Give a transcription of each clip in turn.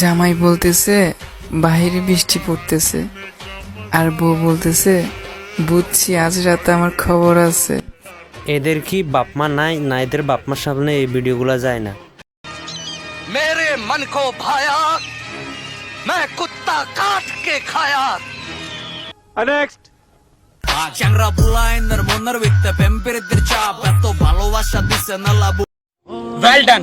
জামাই বলতেছে বাহিরে বৃষ্টি পড়তেছে আর বউ বলতেছে বুঝছি আজ রাতে আমার খবর আছে এদের কি বাপমা নাই না এদের বাপমার সামনে এই ভিডিওগুলো যায় না मेरे मन को भाया मैं कुत्ता काट के खाया চ্যাংরা বুলাইনের মনের ভিত্তে পেম্পেরিতের চাপ এত ভালোবাসা দিছে না লাবু वेल डन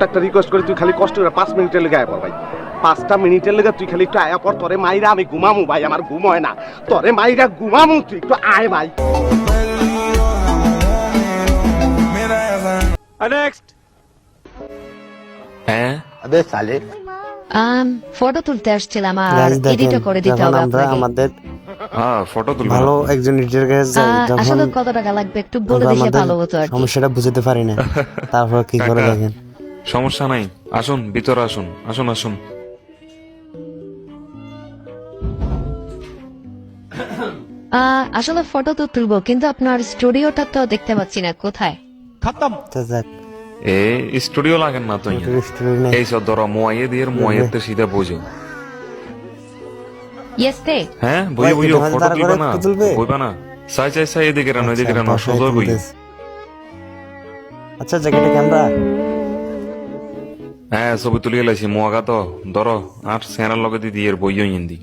ছোট্ট একটা রিকোয়েস্ট করি তুই খালি কষ্ট করে পাঁচ মিনিটের লেগে আয় ভাই। পাঁচটা মিনিটের লেগে তুই খালি একটু আয়া পর তোরে মাইরা আমি ঘুমামু ভাই আমার ঘুম হয় না। তোরে মাইরা ঘুমামু তুই একটু আয় ভাই। ফটো তুলতে আসছিলাম আর এডিটও করে দিতে হবে আমাদের ফটো তুলবো। ভালো একজন এডিটর কাছে যাই আসলে কত টাকা লাগবে একটু বলে দিলে ভালো হতো আর সমস্যাটা বুঝতে পারি না। তারপর কি করে দেখেন? সমস্যা নাই। আসুন ভিতরে আসুন। আসুন আসুন। আহ, আসলে ফটো তো তুলবো কিন্তু আপনার স্টুডিওটা তো দেখতে পাচ্ছি না কোথায়? আচ্ছা, যাক। এ স্টুডিও লাগেন না তো স্টোরি নেই। এই সব ধরো মোয়াইয়ে দিয়ে মোয়াইয়েতে সিধা বুঝো। ইয়েস তে? হ্যাঁ বইয়ে ভাই, ফটো তুলবে করে না। একটু তুলবে? বইবা না। সাই চাই সাই এদিকে রানো এদিকে রানো আচ্ছা, সোজা বই আচ্ছা জ্যাকেটে ক্যামেরা হ্যাঁ ছবি তুলিয়ে লাইছি মোয়াগা তো ধরো আর সেনার লগে দিদি এর বইও ইন্দি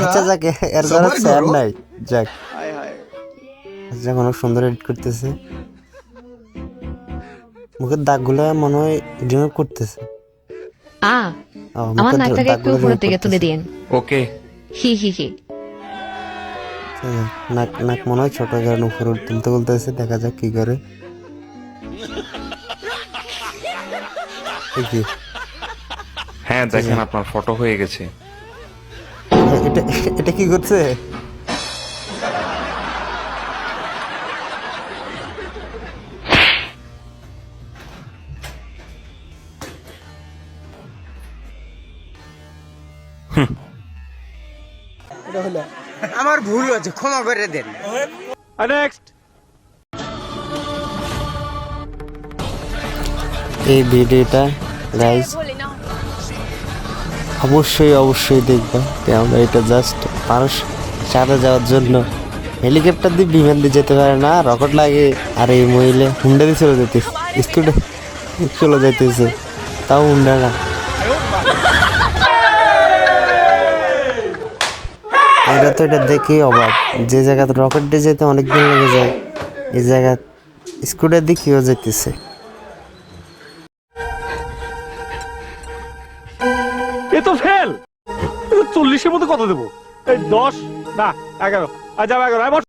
আচ্ছা যাক এর দ্বারা স্যার নাই। যাক। যাক অনেক সুন্দর এডিট করতেছে। মুখের দাগগুলো মনে হয় রিমুভ করতেছে আ আমার নাকটাকে একটু উপরের দিকে তুলে দিন ওকে। হি হি হি। আচ্ছা, নাক নাক মনে হয় ছোট কারণ উপরে তুলতে বলতেছে দেখা যাক কি করে। হ্যাঁ দেখেন আপনার ফটো হয়ে গেছে। এটা এটা কি করছে? আমার ভুল হয়েছে ক্ষমা করে দেন। এই ভিডিওটা গাইজ অবশ্যই অবশ্যই দেখবা তো আমরা এটা জাস্ট মানুষ সাথে যাওয়ার জন্য হেলিকপ্টার দিয়ে বিমান দিয়ে যেতে পারে না রকেট লাগে, আর এই মহিলা হুন্ডা দিয়ে চলে যেতেছে স্কুটে চলে যাইতেছে তাও হুন্ডা না। এটা তো এটা দেখেই অবাক, যে জায়গাতে রকেট দিয়ে যেতে অনেক দিন লেগে যায়, এই জায়গা স্কুটার দিয়ে কেউ যেতেছে? এ তো ফেল। চল্লিশের মধ্যে কত দেবো? এই দশ না এগারো। আর যাব এগারো